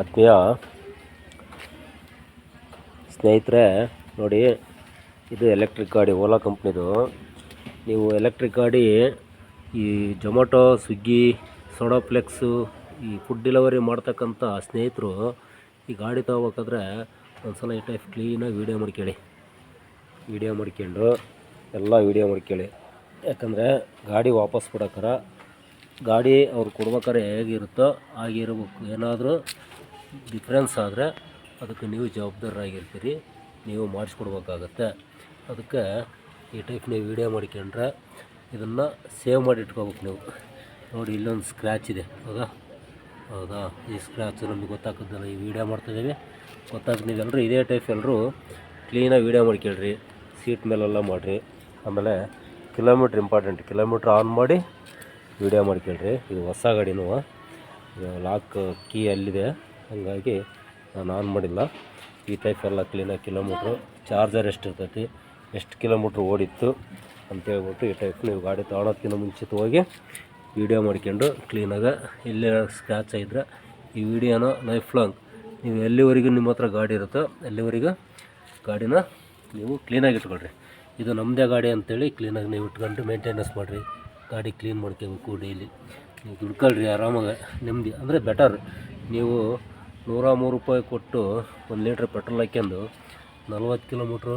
ಆತ್ಮೀಯ ಸ್ನೇಹಿತರೆ, ನೋಡಿ, ಇದು ಎಲೆಕ್ಟ್ರಿಕ್ ಗಾಡಿ ಓಲಾ ಕಂಪ್ನಿದು ನೀವು ಎಲೆಕ್ಟ್ರಿಕ್ ಗಾಡಿ, ಈ ಜೊಮೊಟೊ ಸ್ವಿಗ್ಗಿ ಸೋಡೋಪ್ಲೆಕ್ಸು ಈ ಫುಡ್ ಡೆಲಿವರಿ ಮಾಡ್ತಕ್ಕಂಥ ಸ್ನೇಹಿತರು, ಈ ಗಾಡಿ ತಗೋಬೇಕಾದ್ರೆ ಒಂದ್ಸಲ ಈ ಟೈಪ್ ಕ್ಲೀನಾಗಿ ವೀಡಿಯೋ ಮಾಡ್ಕೇಳಿ ವೀಡಿಯೋ ಮಾಡ್ಕೊಂಡು, ಎಲ್ಲ ವೀಡಿಯೋ ಮಾಡ್ಕೇಳಿ ಯಾಕಂದರೆ, ಗಾಡಿ ವಾಪಸ್ ಕೊಡೋಕ್ಕಾರ ಗಾಡಿ ಅವ್ರು ಕೊಡ್ಬೇಕಾರೆ ಹೇಗಿರುತ್ತೋ ಹಾಗಿರ್ಬೇಕು. ಏನಾದರೂ ಡಿಫ್ರೆನ್ಸ್ ಆದರೆ ಅದಕ್ಕೆ ನೀವು ಜವಾಬ್ದಾರರಾಗಿರ್ತೀರಿ, ನೀವು ಮಾಡಿಸ್ಕೊಡ್ಬೇಕಾಗತ್ತೆ. ಅದಕ್ಕೆ ಈ ಟೈಪ್ ನೀವು ವೀಡಿಯೋ ಮಾಡ್ಕೊಂಡ್ರೆ ಇದನ್ನು ಸೇವ್ ಮಾಡಿ ಇಟ್ಕೋಬೇಕು ನೀವು. ನೋಡಿ, ಇಲ್ಲೊಂದು ಸ್ಕ್ರ್ಯಾಚ್ ಇದೆ. ಹೌದಾ? ಹೌದಾ? ಈ ಸ್ಕ್ರ್ಯಾಚ್ ನಮಗೆ ಗೊತ್ತಾಗದಲ್ಲ ಈ ವಿಡಿಯೋ ಮಾಡ್ತಾಯಿದ್ದೀವಿ ಗೊತ್ತಾಗ ನೀವೆಲ್ಲರೂ ಇದೇ ಟೈಪ್ ಎಲ್ಲರೂ ಕ್ಲೀನಾಗಿ ವೀಡಿಯೋ ಮಾಡ್ಕೊಳ್ರಿ. ಸೀಟ್ ಮೇಲೆಲ್ಲ ಮಾಡಿರಿ. ಆಮೇಲೆ ಕಿಲೋಮೀಟ್ರ್ ಇಂಪಾರ್ಟೆಂಟ್ ಕಿಲೋಮೀಟ್ರ್ ಆನ್ ಮಾಡಿ ವೀಡಿಯೋ ಮಾಡ್ಕೊಳ್ರಿ. ಇದು ಹೊಸ ಗಾಡಿನೂ. ಲಾಕ್ ಕೀ ಅಲ್ಲಿದೆ. ಹಾಗಾಗಿ ನಾನು ಆನ್ ಮಾಡಿಲ್ಲ. ಈ ಟೈಪ್ ಎಲ್ಲ ಕ್ಲೀನಾಗಿ ಕಿಲೋಮೀಟ್ರು ಚಾರ್ಜರ್ ಎಷ್ಟು ಇರ್ತೈತಿ ಎಷ್ಟು ಕಿಲೋಮೀಟ್ರ್ ಓಡಿತ್ತು ಅಂತೇಳ್ಬಿಟ್ಟು ಈ ಟೈಪ್ ನೀವು ಗಾಡಿ ತೊಗೊಳೋದಕ್ಕಿಂತ ಮುಂಚಿತವಾಗಿ ವೀಡಿಯೋ ಮಾಡ್ಕೊಂಡು ಕ್ಲೀನಾಗಿ ಎಲ್ಲೇ ಸ್ಕ್ರ್ಯಾಚ್ ಆಗಿದ್ರೆ ಈ ವಿಡಿಯೋನ ಲೈಫ್ ಲಾಂಗ್ ನೀವು ಎಲ್ಲಿವರೆಗೂ ನಿಮ್ಮ ಹತ್ರ ಗಾಡಿ ಇರುತ್ತೋ ಎಲ್ಲಿವರೆಗೂ ಗಾಡಿನ ನೀವು ಕ್ಲೀನಾಗಿ ಇಟ್ಕೊಳ್ರಿ. ಇದು ನಮ್ಮದೇ ಗಾಡಿ ಅಂತೇಳಿ ಕ್ಲೀನಾಗಿ ನೀವು ಇಟ್ಕೊಂಡು ಮೇಂಟೆನೆನ್ಸ್ ಮಾಡಿರಿ. ಗಾಡಿ ಕ್ಲೀನ್ ಮಾಡ್ಕೋಬೇಕು ಡೈಲಿ ನೀವು ದುಡ್ಕೊಳ್ರಿ ಆರಾಮಾಗಿ, ನೆಮ್ಮದಿ. ಅಂದರೆ ಬೆಟರ್ ನೀವು ನೂರ ಮೂರು ರೂಪಾಯಿ ಕೊಟ್ಟು ಒಂದು ಲೀಟ್ರ್ ಪೆಟ್ರೋಲ್ ಹಾಕ್ಯಂಡು ನಲ್ವತ್ತು ಕಿಲೋಮೀಟ್ರು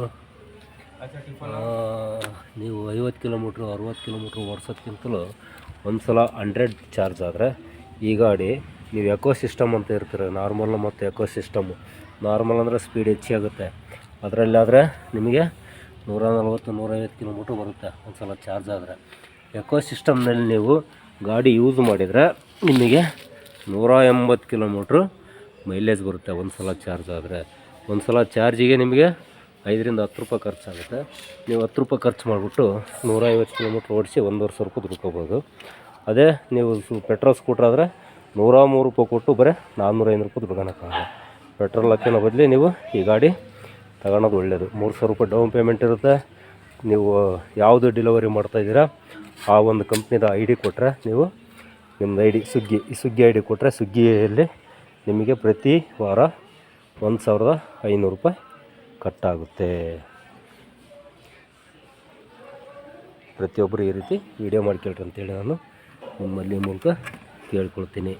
ನೀವು ಐವತ್ತು ಕಿಲೋಮೀಟ್ರ್, ಅರುವತ್ತು ಕಿಲೋಮೀಟ್ರ್ ಓಡಿಸೋದ್ಕಿಂತಲೂ ಒಂದು ಸಲ ಹಂಡ್ರೆಡ್ ಚಾರ್ಜ್ ಆದರೆ ಈ ಗಾಡಿ ನೀವು ಎಕೋ ಸಿಸ್ಟಮ್ ಅಂತ ಇರ್ತೀರ, ನಾರ್ಮಲ್ ಮತ್ತು ಎಕೋ ಸಿಸ್ಟಮು. ನಾರ್ಮಲ್ ಅಂದರೆ ಸ್ಪೀಡ್ ಹೆಚ್ಚಾಗುತ್ತೆ ಅದರಲ್ಲಾದರೆ ನಿಮಗೆ ನೂರ ನಲ್ವತ್ತು, ನೂರೈವತ್ತು ಕಿಲೋಮೀಟ್ರ್ ಬರುತ್ತೆ ಒಂದು ಸಲ ಚಾರ್ಜ್ ಆದರೆ. ಎಕೋ ಸಿಸ್ಟಮ್ನಲ್ಲಿ ನೀವು ಗಾಡಿ ಯೂಸ್ ಮಾಡಿದರೆ ನಿಮಗೆ ನೂರ ಎಂಬತ್ತು ಕಿಲೋಮೀಟ್ರು ಮೈಲೇಜ್ ಬರುತ್ತೆ ಒಂದು ಸಲ ಚಾರ್ಜ್ ಆದರೆ. ಒಂದು ಸಲ ಚಾರ್ಜಿಗೆ ನಿಮಗೆ ಐದರಿಂದ ಹತ್ತು ರೂಪಾಯಿ ಖರ್ಚಾಗುತ್ತೆ. ನೀವು ಹತ್ತು ರೂಪಾಯಿ ಖರ್ಚು ಮಾಡಿಬಿಟ್ಟು ನೂರೈವತ್ತು ಕಿಲೋಮೀಟ್ರ್ ಓಡಿಸಿ ಒಂದೂವರೆ ಸಾವಿರ ರೂಪಾಯಿ ದುಡ್ಕೋಬೋದು. ಅದೇ ನೀವು ಪೆಟ್ರೋಲ್ ಸ್ಕೂಟ್ರ್ ಆದರೆ ನೂರ ಮೂರು ರೂಪಾಯಿ ಕೊಟ್ಟು ಬರೀ ನಾನ್ನೂರ ಐನೂರು ರೂಪಾಯಿ ದುಡ್ಕೊಳಕ್ಕಾಗಲ್ಲ ಪೆಟ್ರೋಲ್ ಹಾಕೋಣ ಬದಲಿ ನೀವು ಈ ಗಾಡಿ ತಗೊಳೋದು ಒಳ್ಳೆಯದು ಮೂರು ಸಾವಿರ ರೂಪಾಯಿ ಡೌನ್ ಪೇಮೆಂಟ್ ಇರುತ್ತೆ. ನೀವು ಯಾವುದು ಡೆಲಿವರಿ ಮಾಡ್ತಾಯಿದ್ದೀರಾ ಆ ಒಂದು ಕಂಪ್ನಿದ ಐ ಡಿ ಕೊಟ್ಟರೆ ನೀವು ನಿಮ್ಮದು ಐ ಡಿ ಸುಗ್ಗಿ ಈ ಸುಗ್ಗಿ ಐ ಡಿ ಕೊಟ್ಟರೆ ಸ್ವಿಗ್ಗಿಯಲ್ಲಿ ನಿಮಗೆ ಪ್ರತಿ ವಾರ ಒಂದು ಸಾವಿರದ ಐನೂರು ರೂಪಾಯಿ ಕಟ್ಟಾಗುತ್ತೆ. ಪ್ರತಿಯೊಬ್ಬರು ಈ ರೀತಿ ವೀಡಿಯೋ ಮಾಡ್ಕೊಳ್ರಿ ಅಂತೇಳಿ ನಾನು ನಿಮ್ಮಲ್ಲಿ ಮೂಲಕ ಕೇಳ್ಕೊಳ್ತೀನಿ.